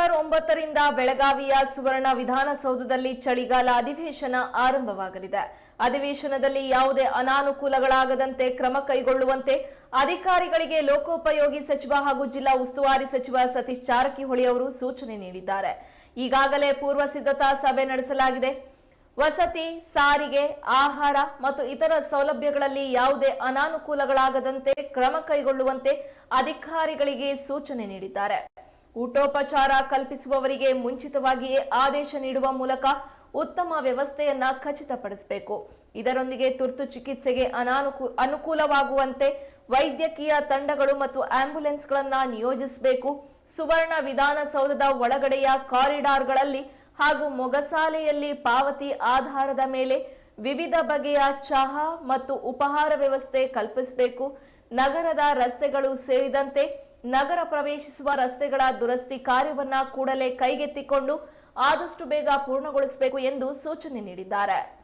September ಒಂಬತ್ತರಿಂದ ಬೆಳಗಾವಿಯ ಸುವರ್ಣ ವಿಧಾನಸೌಧದಲ್ಲಿ ಚಳಿಗಾಲ ಅಧಿವೇಶನ ಆರಂಭವಾಗಲಿದೆ. ಅಧಿವೇಶನದಲ್ಲಿ ಯಾವುದೇ ಅನಾನುಕೂಲಗಳಾಗದಂತೆ ಕ್ರಮ ಕೈಗೊಳ್ಳುವಂತೆ ಅಧಿಕಾರಿಗಳಿಗೆ ಲೋಕೋಪಯೋಗಿ ಸಚಿವ ಹಾಗೂ ಜಿಲ್ಲಾ ಉಸ್ತುವಾರಿ ಸಚಿವ ಸತೀಶ್ ಜಾರಕಿಹೊಳಿ ಅವರು ಸೂಚನೆ ನೀಡಿದ್ದಾರೆ. ಈಗಾಗಲೇ ಪೂರ್ವ ಸಿದ್ಧತಾ ಸಭೆ ನಡೆಸಲಾಗಿದೆ. ವಸತಿ, ಸಾರಿಗೆ, ಆಹಾರ ಮತ್ತು ಇತರ ಸೌಲಭ್ಯಗಳಲ್ಲಿ ಯಾವುದೇ ಅನಾನುಕೂಲಗಳಾಗದಂತೆ ಕ್ರಮ ಕೈಗೊಳ್ಳುವಂತೆ ಅಧಿಕಾರಿಗಳಿಗೆ ಸೂಚನೆ ನೀಡಿದ್ದಾರೆ. ಊಟೋಪಚಾರ ಕಲ್ಪಿಸುವವರಿಗೆ ಮುಂಚಿತವಾಗಿಯೇ ಆದೇಶ ನೀಡುವ ಮೂಲಕ ಉತ್ತಮ ವ್ಯವಸ್ಥೆಯನ್ನ ಖಚಿತಪಡಿಸಬೇಕು. ಇದರೊಂದಿಗೆ ತುರ್ತು ಚಿಕಿತ್ಸೆಗೆ ಅನಾನುಕೂ, ಅನುಕೂಲವಾಗುವಂತೆ ವೈದ್ಯಕೀಯ ತಂಡಗಳು ಮತ್ತು ಆಂಬ್ಯುಲೆನ್ಸ್ಗಳನ್ನ ನಿಯೋಜಿಸಬೇಕು. ಸುವರ್ಣ ವಿಧಾನಸೌಧದ ಒಳಗಡೆಯ ಕಾರಿಡಾರ್ಗಳಲ್ಲಿ ಹಾಗೂ ಮೊಗಸಾಲೆಯಲ್ಲಿ ಪಾವತಿ ಆಧಾರದ ಮೇಲೆ ವಿವಿಧ ಬಗೆಯ ಚಹಾ ಮತ್ತು ಉಪಹಾರ ವ್ಯವಸ್ಥೆ ಕಲ್ಪಿಸಬೇಕು. ನಗರದ ರಸ್ತೆಗಳು ಸೇರಿದಂತೆ ನಗರ ಪ್ರವೇಶಿಸುವ ರಸ್ತೆಗಳ ದುರಸ್ತಿ ಕಾರ್ಯವನ್ನ ಕೂಡಲೇ ಕೈಗೆತ್ತಿಕೊಂಡು ಆದಷ್ಟು ಬೇಗ ಪೂರ್ಣಗೊಳಿಸಬೇಕು ಎಂದು ಸೂಚನೆ ನೀಡಿದ್ದಾರೆ.